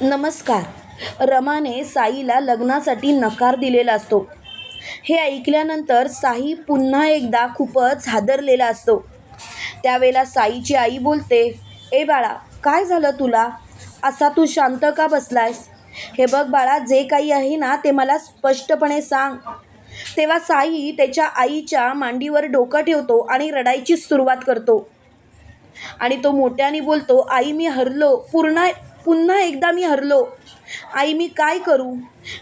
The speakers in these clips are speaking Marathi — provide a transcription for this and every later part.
नमस्कार. रमाने साईला लग्नासाठी नकार दिलेला असतो. हे ऐकल्यानंतर साई पुन्हा एकदा खूपच हादरलेला असतो. त्यावेळेला साईची आई बोलते ए बाळा काय झालं तुला? असा तू शांत का बसलायस? हे बघ बाळा जे काही आहे ना ते मला स्पष्टपणे सांग. तेव्हा साई त्याच्या आईच्या मांडीवर डोकं ठेवतो आणि रडायची सुरुवात करतो. आणि तो मोठ्याने बोलतो आई मी हरलो. पूर्ण पुन्हा एकदा मी हरलो. आई मी काय करू?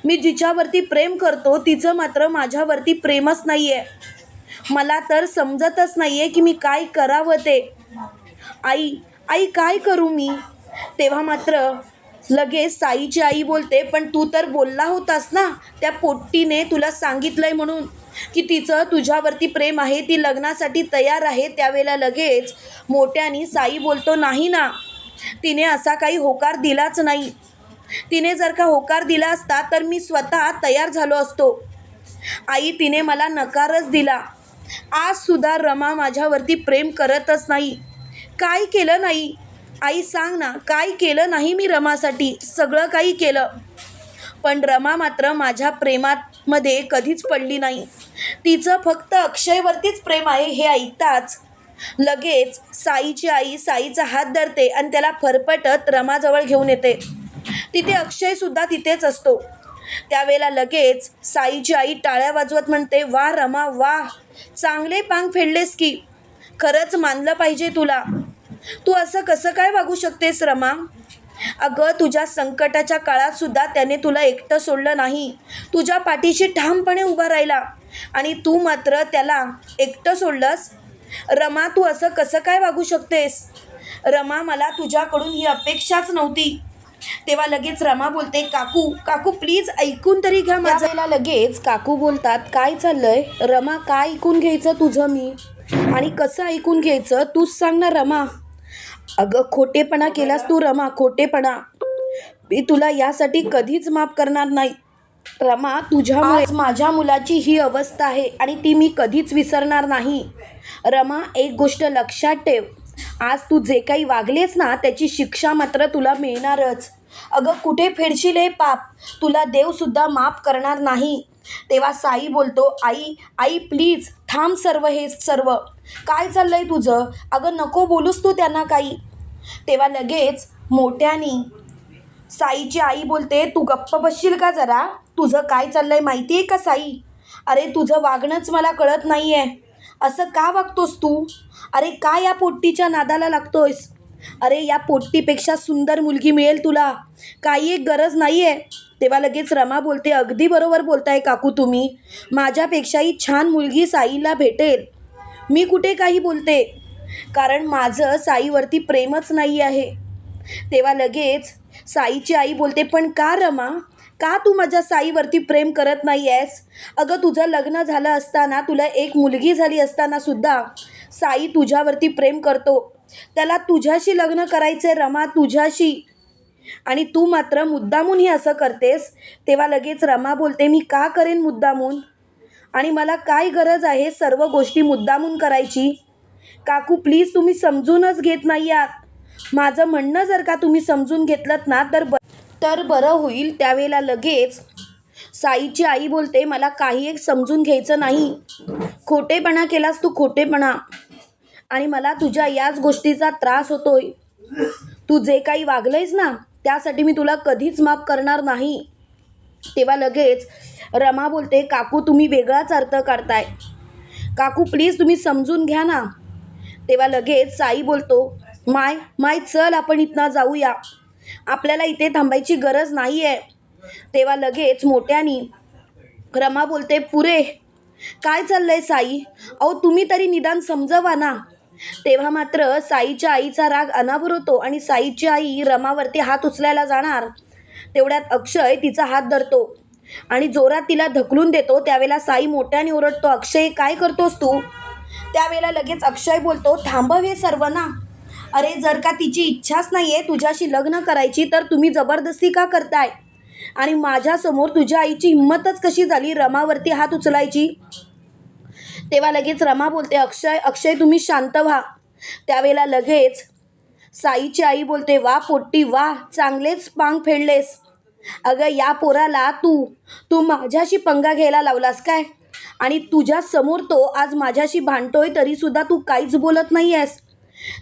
मी जिच्यावरती प्रेम करतो तिचं मात्र माझ्यावरती प्रेमच नाही आहे मला तर समजतच नाही आहे की मी काय करावं ते. आई आई काय करू मी? तेव्हा मात्र लगेच साईची आई बोलते पण तू तर बोलला होतास ना त्या पोट्टीने तुला सांगितलंय म्हणून की तिचं तुझ्यावरती प्रेम आहे ती लग्नासाठी तयार आहे त्यावेळेला लगेच मोठ्यानी साई बोलतो नाही ना तिने असा काही होकार दिलाच नाही. तिने जर का होकार दिला असता तर मी स्वतः तयार झालो असतो. आई तिने मला नकारच दिला. आज सुद्धा रमा माझ्यावरती प्रेम करतच नाही. काय केलं नाही? आई सांग ना काय केलं नाही मी रमासाठी? सगळं काही केलं. पण रमा मात्र माझ्या प्रेमात मध्ये कधीच पडली नाही. तिचं फक्त अक्षयवरतीच प्रेम आहे हे ऐकताच लगेच साईची आई साईचा हात धरते आणि त्याला फरफटत रमाजवळ घेऊन येते. तिथे अक्षयसुद्धा तिथेच असतो. त्यावेळेला लगेच साईची आई टाळ्या वाजवत म्हणते वा रमा वा. चांगले पांग फेडलेस की. खरंच मानलं पाहिजे तुला. तू असं कसं काय वागू शकतेस रमा? अगं तुझ्या संकटाच्या काळात सुद्धा त्याने तुला एकटं सोडलं नाही. तुझ्या पाठीशी ठामपणे उभा राहिला आणि तू मात्र त्याला एकटं सोडलंस रमा तू असं कसं काय वागू शकतेस? रमा मला तुझ्याकडून ही अपेक्षाच नव्हती. तेव्हा लगेच रमा बोलते काकू काकू प्लीज ऐकून तरी घ्या माझ्याला लगेच काकू बोलतात काय चाललंय? रमा काय ऐकून घ्यायचं तुझं मी? आणि कसं ऐकून घ्यायचं तूच सांग ना रमा. अगं खोटेपणा केलास तू रमा खोटेपणा. मी तुला यासाठी कधीच माफ करणार नाही. रमा तुझ्यामुळे माझ्या मुलाची ही अवस्था आहे आणि ती मी कधीच विसरणार नाही. रमा एक गोष्ट लक्षात ठेव. आज तू जे काही वागलेस ना त्याची शिक्षा मात्र तुला मिळणारच. अगं कुठे फेडशील हे पाप? तुला देवसुद्धा माफ करणार नाही. तेव्हा साई बोलतो आई आई प्लीज थांब सर्व हे सर्व. काय चाललंय तुझं? अगं नको बोलूस तू त्यांना काही. तेव्हा लगेच मोठ्यानी साईची आई बोलते तू गप्प बसशील का जरा? तुझं काय चाललंय माहिती आहे का साई? अरे तुझं वागणंच मला कळत नाही आहे असं का वागतोस तू? अरे का या पोट्टीच्या नादाला लागतोयस? अरे या पोट्टीपेक्षा सुंदर मुलगी मिळेल तुला. काही एक गरज नाही आहे तेव्हा लगेच रमा बोलते अगदी बरोबर बोलताय काकू तुम्ही. माझ्यापेक्षाही छान मुलगी साईला भेटेल. मी कुठे काही बोलते? कारण माझं साईवरती प्रेमच नाही आहे तेव्हा लगेच साईची आई बोलते पण का रमा? का तू माझ्या साईवरती प्रेम करत नाही आहेस अगं तुझं लग्न झालं असताना तुला एक मुलगी झाली असताना सुद्धा साई तुझ्यावरती प्रेम करतो. त्याला तुझ्याशी लग्न करायचं आहे रमा तुझ्याशी. आणि तू मात्र मुद्दामूनही असं करतेस? तेव्हा लगेच रमा बोलते मी का करेन मुद्दामून? आणि मला काय गरज आहे सर्व गोष्टी मुद्दामून करायची? काकू प्लीज तुम्ही समजूनच घेत नाही आहात. माझं म्हणणं जर का तुम्ही समजून घेतलं ना तर ब तर बरं होईल त्यावेळेला लगेच साईची आई बोलते मला काही एक समजून घ्यायचं नाही. खोटेपणा केलास तू खोटेपणा. आणि मला तुझ्या याच गोष्टीचा त्रास होतोय. तू जे काही वागलंयस ना त्यासाठी मी तुला कधीच माफ करणार नाही. तेव्हा लगेच रमा बोलते काकू तुम्ही वेगळाच अर्थ काढताय. काकू प्लीज तुम्ही समजून घ्या ना. तेव्हा लगेच साई बोलतो माय माय चल आपण इथनं जाऊया. आपल्याला इथे थांबायची गरज नाही आहे तेव्हा लगेच मोठ्यानी रमा बोलते पुरे काय चाललंय साई? अहो तुम्ही तरी निदान समजवा ना. तेव्हा मात्र साईच्या आईचा राग अनावर होतो आणि साईची आई रमावरती हात उचलायला जाणार. तेवढ्यात अक्षय तिचा हात धरतो आणि जोरात तिला ढकलून देतो. त्यावेळेला साई मोठ्याने ओरडतो अक्षय काय करतोस तू? त्यावेळेला लगेच अक्षय बोलतो थांबव हे सर्व ना. अरे जर का तिची इच्छाच नाही आहे तुझ्याशी लग्न करायची तर तुम्ही जबरदस्ती का करताय? आणि माझ्यासमोर तुझ्या आईची हिंमतच कशी झाली रमावरती हात उचलायची? तेव्हा लगेच रमा बोलते अक्षय अक्षय तुम्ही शांत व्हा. त्यावेळेला लगेच साईची आई बोलते वा पोट्टी वा चांगलेच पांग फेडलेस. अगं या पोराला तू तू माझ्याशी पंगा घ्यायला लावलास काय? आणि तुझ्या समोर तो आज माझ्याशी भांडतोय तरीसुद्धा तू काहीच बोलत नाही आहेस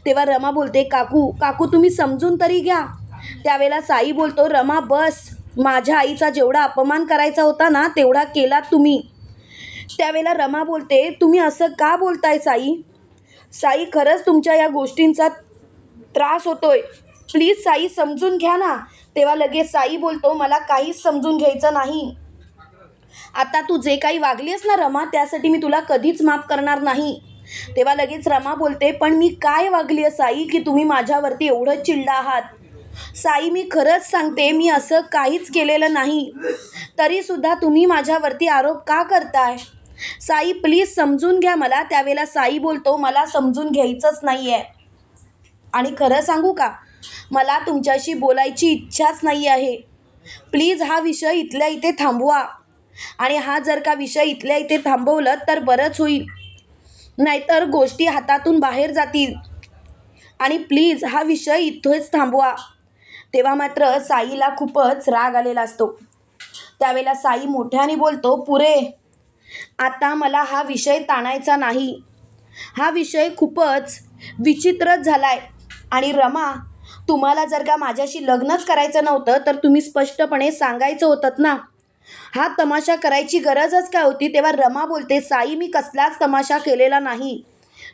तेव्हा रमा बोलते काकू काकू तुम्ही समजून तरी घ्या. त्यावेळेला साई बोलतो रमा बस. माझ्या आईचा जेवढा अपमान करायचा होता ना तेवढा केला तुम्ही. त्यावेळेला रमा बोलते तुम्ही असं का बोलताय साई? साई खरंच तुमच्या या गोष्टींचा त्रास होतोय. प्लीज साई समजून घ्या ना. तेव्हा लगेच साई बोलतो मला काहीच समजून घ्यायचं नाही. आता तू जे काही वागलीस ना रमा त्यासाठी मी तुला कधीच माफ करणार नाही. तेव्हा लगेच रमा बोलते पण मी काय वागली आहे साई की तुम्ही माझ्यावरती एवढं चिडला आहात? साई मी खरंच सांगते मी असं काहीच केलेलं नाही. तरीसुद्धा तुम्ही माझ्यावरती आरोप का करताय? साई प्लीज समजून घ्या मला त्यावेळेला साई बोलतो मला समजून घ्यायचंच नाही आहे आणि खरं सांगू का? मला तुमच्याशी बोलायची इच्छाच नाही आहे. प्लीज हा विषय इथल्या इथे थांबवा. आणि हा जर का विषय इथल्या इथे थांबवलं तर बरंच होईल. नाहीतर गोष्टी हातातून बाहेर जातील. आणि प्लीज हा विषय इथेच थांबवा. तेव्हा मात्र साईला खूपच राग आलेला असतो. त्यावेळेला साई मोठ्याने बोलतो पुरे आता मला हा विषय ताणायचा नाही. हा विषय खूपच विचित्रच झाला आहे आणि रमा तुम्हाला जर का माझ्याशी लग्नच करायचं नव्हतं तर तुम्ही स्पष्टपणे सांगायचं होतं ना. हा तमाशा करायची गरजच काय होती? तेव्हा रमा बोलते साई मी कसलाच तमाशा केलेला नाही.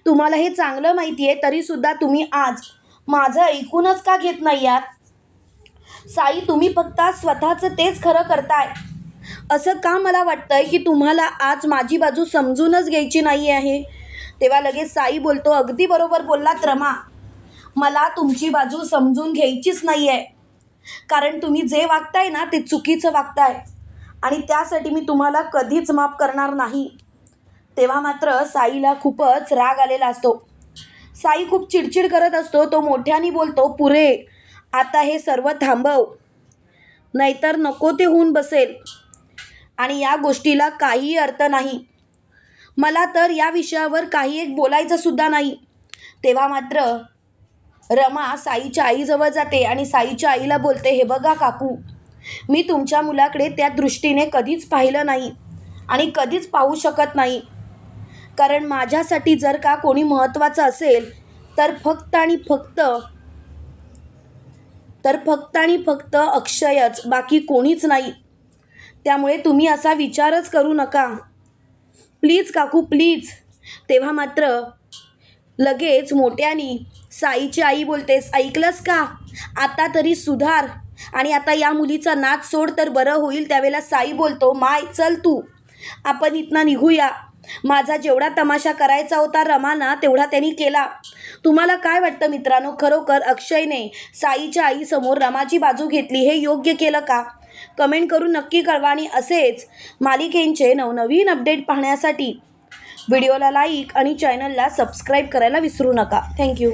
तुम्हाला हे चांगलं माहिती आहे तरीसुद्धा तुम्ही आज माझं ऐकूनच का घेत नाही आहात? साई तुम्ही फक्त स्वतःचं तेच खरं करताय. असं का मला वाटतंय की तुम्हाला आज माझी बाजू समजूनच घ्यायची नाही आहे? तेव्हा लगेच साई बोलतो अगदी बरोबर बोललात रमा. मला तुमची बाजू समजून घ्यायचीच नाही आहे कारण तुम्ही जे वागताय ना ते चुकीचं वागताय. आणि त्यासाठी मी तुम्हाला कधीच माफ करणार नाही. तेव्हा मात्र साईला खूपच राग आलेला असतो. साई खूप चिडचिड करत असतो तो मोठ्याने बोलतो पुरे आता हे सर्व थांबव. नाहीतर नको ते होऊन बसेल. आणि या गोष्टीला काहीही अर्थ नाही. मला तर या विषयावर काही एक बोलायचं सुद्धा नाही. तेव्हा मात्र रमा साईच्या आईजवळ जाते आणि साईच्या आईला बोलते हे बघा काकू मी तुमच्या मुलाकडे त्या दृष्टीने कधीच पाहिलं नाही आणि कधीच पाहू शकत नाही. कारण माझ्यासाठी जर का कोणी महत्त्वाचं असेल तर फक्त आणि फक्त तर फक्त आणि फक्त अक्षयच बाकी कोणीच नाही. त्यामुळे तुम्ही असा विचारच करू नका. प्लीज काकू प्लीज. तेव्हा मात्र लगेच मोठ्यानी साईची आई बोलतेस ऐकलंस का? आता तरी सुधार. आणि आता या मुलीचा नाच सोड तर बरं होईल त्यावेळेला साई बोलतो माय चल तू. आपण इथनं निघूया. माझा जेवढा तमाशा करायचा होता रमाना तेवढा त्यांनी केला. तुम्हाला काय वाटतं मित्रांनो? खरोखर अक्षयने साईच्या आईसमोर रमाची बाजू घेतली हे योग्य केलं का? कमेंट करून नक्की कळवा आणि असेच मालिकेंचे नवनवीन अपडेट पाहण्यासाठी व्हिडिओला लाईक आणि चॅनलला सबस्क्राईब करायला विसरू नका. थँक्यू.